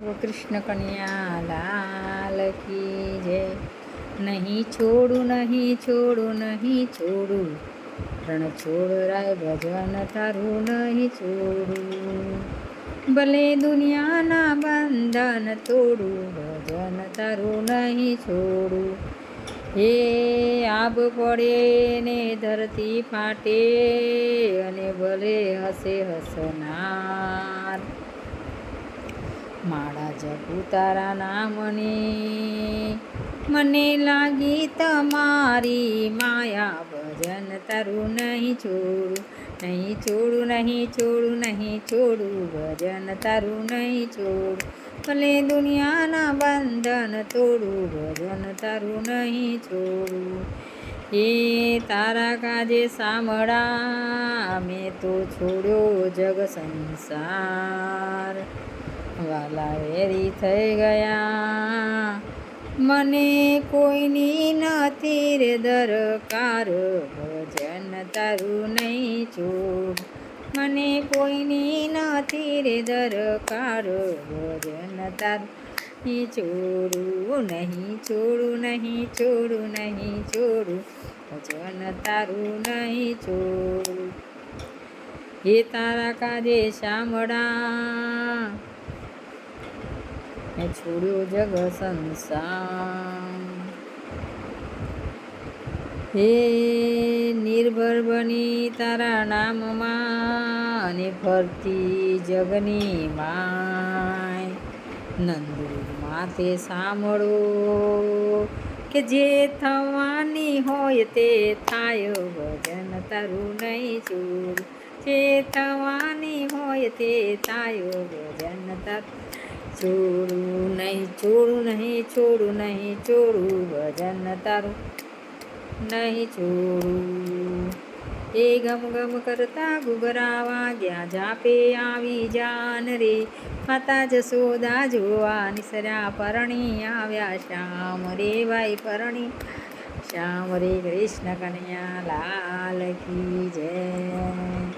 કૃષ્ણ કન્યા, લાલ કી જય. નહીં છોડું નહીં છોડું નહીં છોડું. રણ છોડ રાય ભજન તારું નહીં છોડું. ભલે દુનિયાના બંધન તોડું, ભજન તારું નહીં છોડું. હે આબ પડે ને ધરતી ફાટે, અને ભલે હસે હસનાર માળા જપું તારા નામની. મને લાગી તમારી માયા ભજન તારું નહીં છોડું નહીં છોડું નહીં છોડું નહીં છોડું, ભજન તારું નહીં છોડું. ભલે દુનિયાના બંધન તોડું, ભજન તારું નહીં છોડું. એ તારા કાજે સાંભળા, મેં તો છોડ્યો જગ સંસાર. વાલા એરી થઈ ગયા. મને કોઈની નથી રે દરકાર, ભજન તારું નહીં છોડ મને કોઈની નથી રે દરકાર, ભજન તારું નહીં છોડું નહીં છોડું નહીં છોડું નહીં છોડું. ભજન તારું નહીં છોડું. હે તારા કાજે શામળા મેં છોડ્યો જગ સંસાર. હે નિર્ભર બની તારા નામમાં અને ફરતી જગની માય. નંદુ માથે સાંભળો કે જે થવાની હોય તે થાય, ભજન તારું નહીં છોડ જે થવાની હોય તે થાય, ભજન તારું છોડું નહીં છોડું નહીં છોડું નહીં, છોડું ભજન તારું નહીં છોડું. એ ગમ ગમ કરતા ગુગરાવા ગયા જાપે આવી જાન રે. માતા જસોદા જોવા નિસર્યા પરણી આવ્યા શ્યામ રે ભાઈ પરણી. શ્યામ રે કૃષ્ણ કન્યા લાલ કી જય.